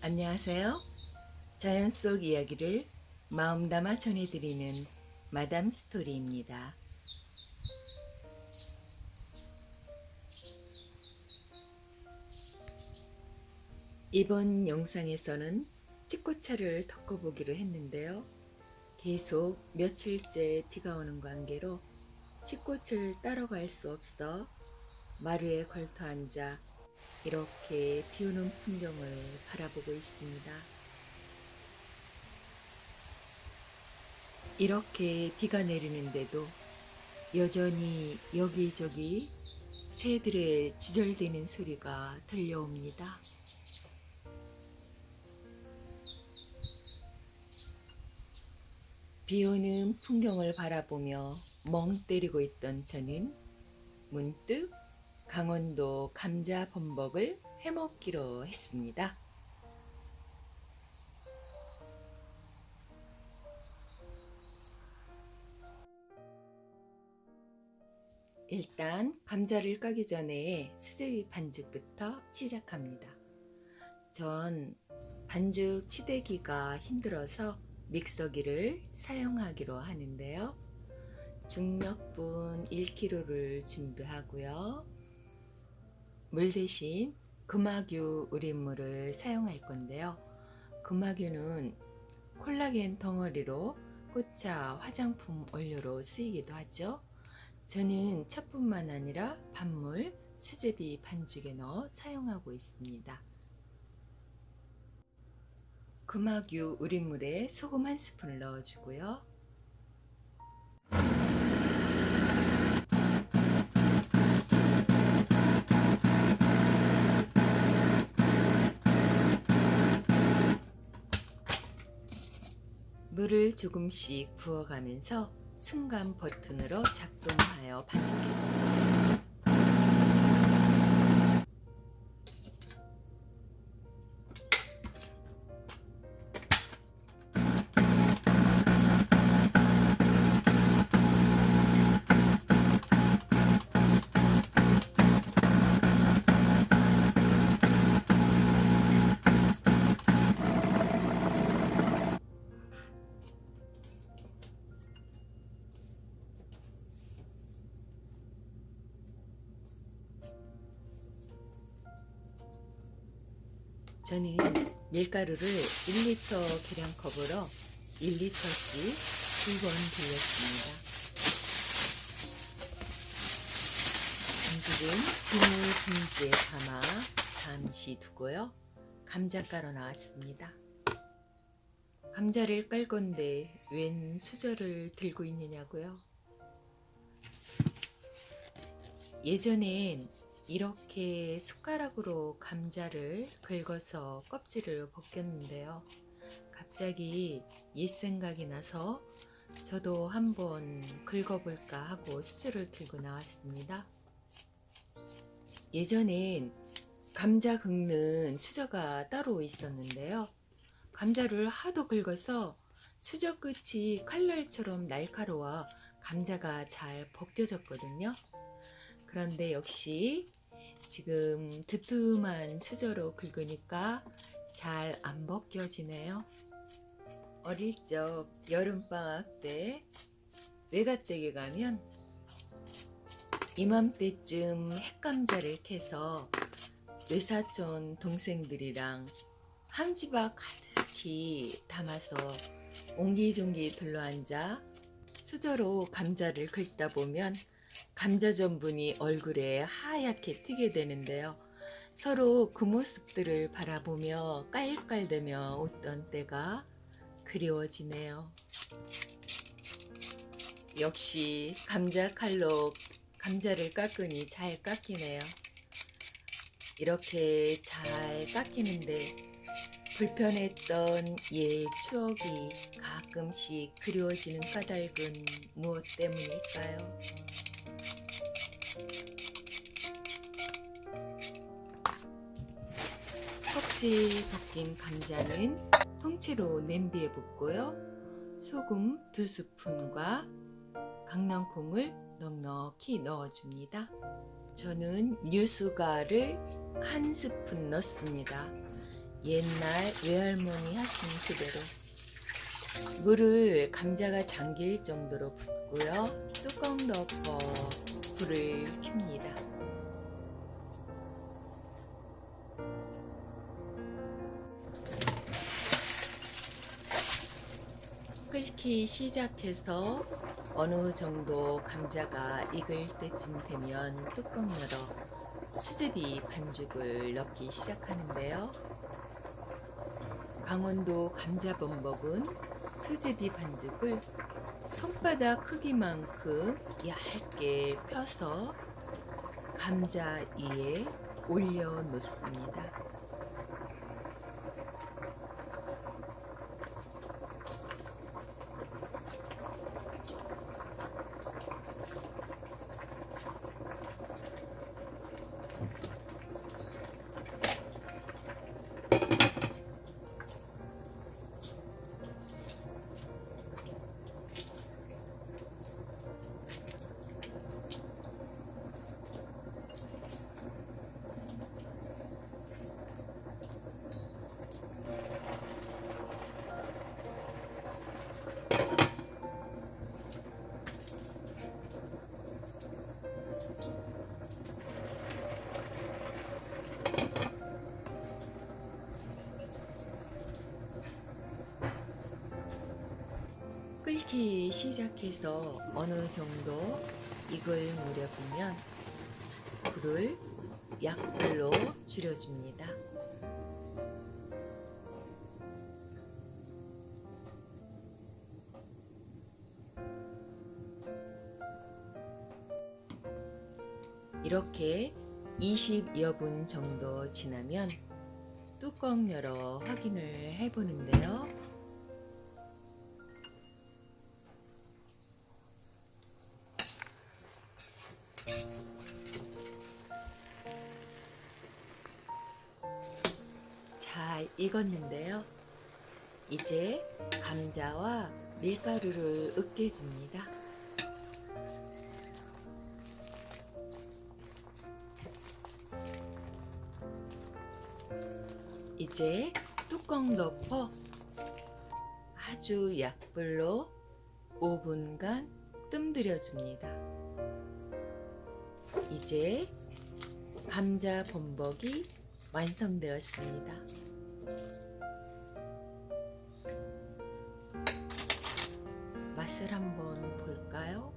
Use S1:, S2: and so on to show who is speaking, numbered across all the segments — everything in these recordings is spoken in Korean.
S1: 안녕하세요. 자연 속 이야기를 마음 담아 전해드리는 마담 스토리입니다. 이번 영상에서는 찍고차를 덮어보기로 했는데요. 계속 며칠째 비가 오는 관계로 찍꽃을 따러 갈수 없어 마루에 걸터 앉아 이렇게 비 오는 풍경을 바라보고 있습니다. 이렇게 비가 내리는데도 여전히 여기저기 새들의 지절대는 소리가 들려옵니다. 비 오는 풍경을 바라보며 멍 때리고 있던 저는 문득 강원도 감자 범벅을 해먹기로 했습니다. 일단 감자를 까기 전에 수제비 반죽부터 시작합니다. 전 반죽 치대기가 힘들어서 믹서기를 사용하기로 하는데요. 중력분 1kg를 준비하고요. 물 대신 금화규 우린물을 사용할 건데요. 금화규는 콜라겐 덩어리로 꽃차 화장품 원료로 쓰이기도 하죠. 저는 차뿐만 아니라 반물, 수제비 반죽에 넣어 사용하고 있습니다. 금화규 우린물에 소금 한 스푼을 넣어주고요. 물을 조금씩 부어가면서 순간 버튼으로 작동하여 반죽해줍니다. 저는 밀가루를 1리터 계량컵으로 1리터씩 두번 돌렸습니다. 반죽은 비닐 봉지에 담아 잠시 두고요. 감자 깔아 나왔습니다. 감자를 깔 건데 웬 수저를 들고 있느냐고요? 예전엔 이렇게 숟가락으로 감자를 긁어서 껍질을 벗겼는데요. 갑자기 옛 생각이 나서 저도 한번 긁어볼까 하고 수저를 들고 나왔습니다. 예전엔 감자 긁는 수저가 따로 있었는데요. 감자를 하도 긁어서 수저 끝이 칼날처럼 날카로워 감자가 잘 벗겨졌거든요. 그런데 역시 지금 두툼한 수저로 긁으니까 잘 안 벗겨지네요. 어릴 적 여름방학 때 외갓댁에 가면 이맘때쯤 핵감자를 캐서 외사촌 동생들이랑 함지박 가득히 담아서 옹기종기 둘러앉아 수저로 감자를 긁다 보면 감자 전분이 얼굴에 하얗게 튀게 되는데요. 서로 그 모습들을 바라보며 깔깔대며 웃던 때가 그리워지네요. 역시 감자 칼로 감자를 깎으니 잘 깎이네요. 이렇게 잘 깎이는데 불편했던 옛 추억이 가끔씩 그리워지는 까닭은 무엇 때문일까요? 껍질 벗긴 감자는 통째로 냄비에 붓고요. 소금 두 스푼과 강낭콩을 넉넉히 넣어줍니다. 저는 유수가를 한 스푼 넣습니다. 옛날 외할머니 하신 그대로 물을 감자가 잠길 정도로 붓고요. 뚜껑 덮어 불을 켭니다. 끓기 시작해서 어느 정도 감자가 익을 때쯤 되면 뚜껑 열어 수제비 반죽을 넣기 시작하는데요. 강원도 감자범벅은 수제비 반죽을 손바닥 크기만큼 얇게 펴서 감자 위에 올려 놓습니다. 시작해서 어느 정도 익을 무렵 보면 불을 약불로 줄여줍니다. 이렇게 20여 분 정도 지나면 뚜껑 열어 확인을 해보는데요. 잘 익었는데요. 이제 감자와 밀가루를 으깨줍니다. 이제 뚜껑 덮어 아주 약불로 5분간 뜸들여 줍니다. 이제 감자 범벅이 완성되었습니다. 맛을 한번 볼까요?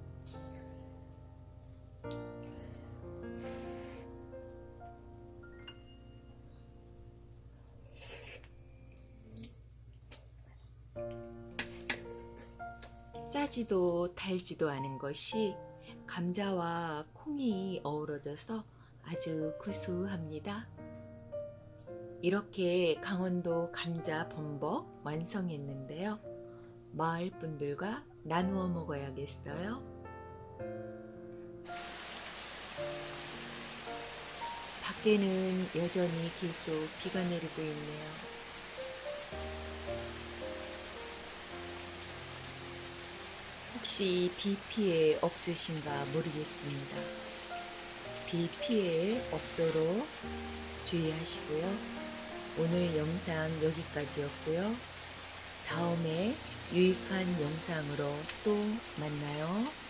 S1: 짜지도 달지도 않은 것이 감자와 콩이 어우러져서 아주 구수합니다. 이렇게 강원도 감자 범벅 완성했는데요. 마을 분들과 나누어 먹어야겠어요. 밖에는 여전히 계속 비가 내리고 있네요. 혹시 비 피해 없으신가 모르겠습니다. 비 피해 없도록 주의하시고요. 오늘 영상 여기까지였고요. 다음에 유익한 영상으로 또 만나요.